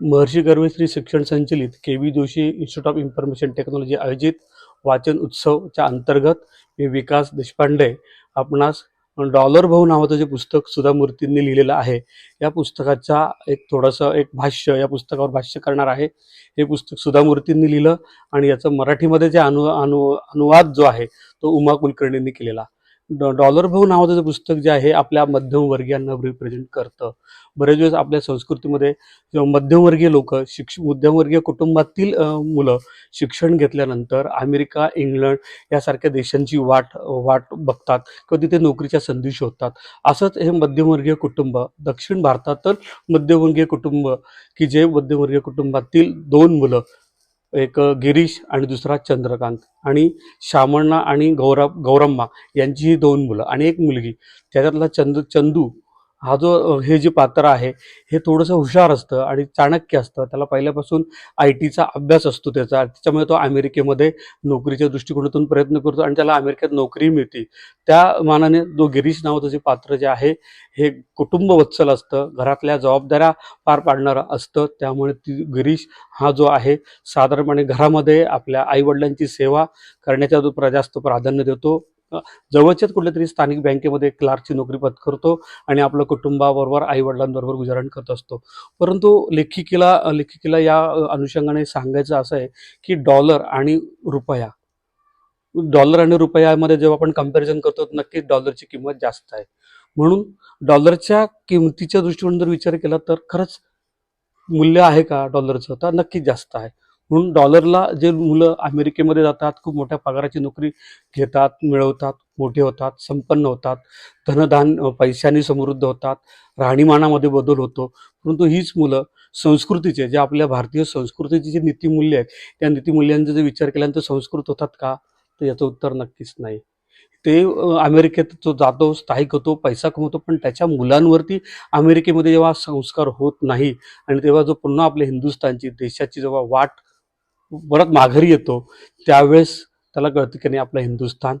महर्षी गर्भश्री शिक्षण संचलित K V Joshi institute of information technology आयोजित वाचन उत्सवच्या अंतर्गत मी विकास देशपांडे आपणास डॉलर भाऊ नावाचं जे पुस्तक सुधा मूर्तींनी लिहिलेलं आहे या पुस्तकाचा एक थोडंसं एक भाष्य या पुस्तकावर भाष्य करणार आहे. हे पुस्तक सुधा मूर्तींनी लिहिलं आणि याचं मराठीमध्ये जे अनु अनु अनुवाद जो आहे तो उमा कुलकर्णींनी केलेला. डॉलर भाऊ नावाचं जे पुस्तक जे आहे आपल्या मध्यमवर्गीयांना रिप्रेझेंट करतं. बरेच वेळेस आपल्या संस्कृतीमध्ये मध्यमवर्गीय लोक शिक्ष मध्यमवर्गीय कुटुंबातील मुलं शिक्षण घेतल्यानंतर अमेरिका इंग्लंड यासारख्या देशांची वाट वाट बघतात किंवा तिथे नोकरीच्या संधी शोधतात. असंच हे मध्यमवर्गीय कुटुंब दक्षिण भारतातील मध्यमवर्गीय कुटुंब की जे मध्यमवर्गीय कुटुंबातील दोन मुलं एक गिरीश आणि दुसरा चंद्रकांत आणि श्यामण्णा आणि गौरा गौरम्मा यांची ही दोन मुलं आणि एक मुलगी. त्याच्यातला चंद चंदू हा जो हे जे पात्र आहे हे थोडंसं हुशार असतं आणि चाणक्य असतं. त्याला पहिल्यापासून आय टीचा अभ्यास असतो त्याचा. त्याच्यामुळे तो अमेरिकेमध्ये नोकरीच्या दृष्टिकोनातून प्रयत्न करतो आणि त्याला अमेरिकेत नोकरी मिळते. त्या मानाने जो गिरीश नावाचं जे पात्र जे आहे हे कुटुंब वत्सल असतं. घरातल्या जबाबदाऱ्या पार पाडणारं असतं. त्यामुळे ती गिरीश हा जो आहे साधारणपणे घरामध्ये आपल्या आईवडिलांची सेवा करण्याच्या जो प्र- जास्त प्राधान्य देतो. जवळच्याच कुठल्या तरी स्थानिक बँकेमध्ये क्लार्कची नोकरी पत्करतो आणि आपलं कुटुंबाबरोबर आईवडिलांबरोबर गुजारण करत असतो. परंतु लेखिकेला लेखिकेला या अनुषंगाने सांगायचं असं आहे की डॉलर आणि रुपया. डॉलर आणि रुपयामध्ये जेव्हा आपण कंपॅरिझन करतो नक्कीच डॉलरची किंमत जास्त आहे. म्हणून डॉलरच्या किमतीच्या दृष्टिकोन जर विचार केला तर खरंच मूल्य आहे का डॉलरचं? तर नक्कीच जास्त आहे. म्हणून डॉलरला जे मुलं अमेरिकेमध्ये जातात खूप मोठ्या पगाराची नोकरी घेतात मिळवतात मोठे होतात संपन्न होतात धनधान पैशाने समृद्ध होतात राहणीमानामध्ये बदल होतो. परंतु हीच मुलं संस्कृतीचे जे आपल्या भारतीय संस्कृतीची जी नीतिमूल्य आहेत त्या नीतिमूल्यांचा जर विचार केल्यानंतर संस्कृत होतात का? तर याचं उत्तर नक्कीच नाही. ते अमेरिकेत जो जातो स्थायिक होतो पैसा कमवतो पण त्याच्या मुलांवरती अमेरिकेमध्ये जेव्हा संस्कार होत नाही आणि तेव्हा जो पुन्हा आपल्या हिंदुस्थानची देशाची जेव्हा वाट परत माघारी येतो त्यावेळेस त्याला कळतं की नाही आपलं हिंदुस्थान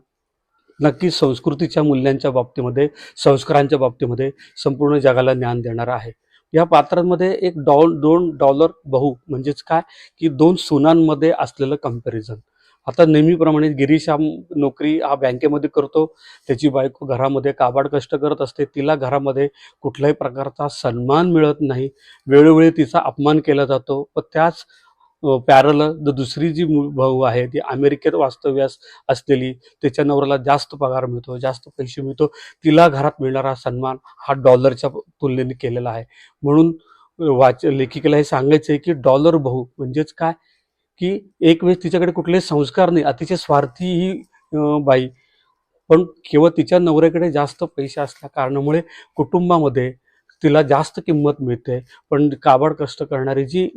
नक्कीच संस्कृतीच्या मूल्यांच्या बाबतीमध्ये संस्कारांच्या बाबतीमध्ये संपूर्ण जगाला ज्ञान देणारं आहे. या पात्रांमध्ये एक डॉल दोन डॉलर बहु म्हणजेच काय? की दोन सुनांमध्ये असलेलं कंपॅरिझन आता नेहमीप्रमाणे गिरीश हा नोकरी हा बँकेमध्ये करतो त्याची बायको घरामध्ये काबाड कष्ट करत असते तिला घरामध्ये कुठल्याही प्रकारचा सन्मान मिळत नाही. वेळोवेळी तिचा अपमान केला जातो व त्याच पॅरल दुसरी जी मु- भाऊ आहे ती अमेरिकेत वास्तव्यास असलेली त्याच्या नवऱ्याला जास्त पगार मिळतो जास्त पैसे मिळतो. तिला घरात मिळणारा सन्मान हा डॉलरच्या तुलनेने केलेला आहे. म्हणून वाच लेखिकेला हे सांगायचं आहे की डॉलर भाऊ म्हणजेच काय? की एक वेळेस तिच्याकडे कुठले संस्कार नाही अतिशय स्वार्थी ही बाई. पण केवळ तिच्या नवऱ्याकडे जास्त पैसे असल्या कारणामुळे कुटुंबामध्ये तिला जास्त किंमत मिळते. पण काबाड कष्ट करणारी जी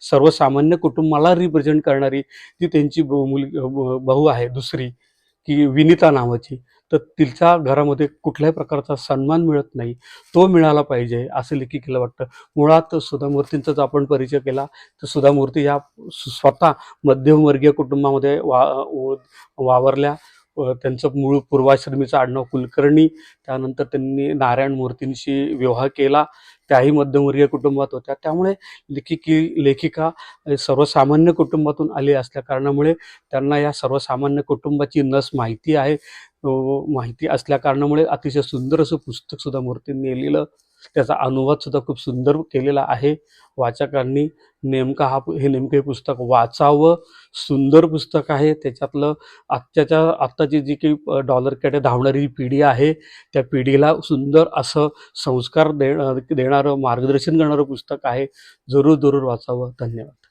सर्वसामान्य कुटुंबाला रिप्रेझेंट करणारी ती त्यांची ब- मुलगी ब- भाऊ आहे दुसरी की विनिता नावाची तर तिच्या घरामध्ये कुठल्याही प्रकारचा सन्मान मिळत नाही. तो मिळाला पाहिजे असं लेखिकेला वाटतं. मुळात सुधा मूर्तींचा जर आपण परिचय केला तर सुधा मूर्ती या स्वतः मध्यमवर्गीय कुटुंबामध्ये वा वावरल्या. त्यांचं मूळ पूर्वाश्रमीचं आडनाव कुलकर्णी. त्यानंतर त्यांनी नारायण मूर्तींशी विवाह केला. त्याही मध्यमवर्गीय कुटुंबात होत्या. त्यामुळे लेखिकी लेखिका सर्वसामान्य कुटुंबातून आली असल्या कारणामुळे त्यांना या सर्वसामान्य कुटुंबाची नस माहिती आहे. माहिती असल्या कारणामुळे अतिशय सुंदर असं पुस्तक सुद्धा मूर्तींनी लिहिलं. त्याचा अनुवादसुद्धा खूप सुंदर केलेला आहे. वाचकांनी नेमका हा हे नेमकं हे पुस्तक वाचावं. सुंदर पुस्तक आहे. त्याच्यातलं आत्ताच्या आत्ताची जी काही डॉलरकडे धावणारी पिढी आहे त्या पिढीला सुंदर असं संस्कार देणं देणारं मार्गदर्शन करणारं पुस्तक आहे. जरूर जरूर वाचावं. धन्यवाद.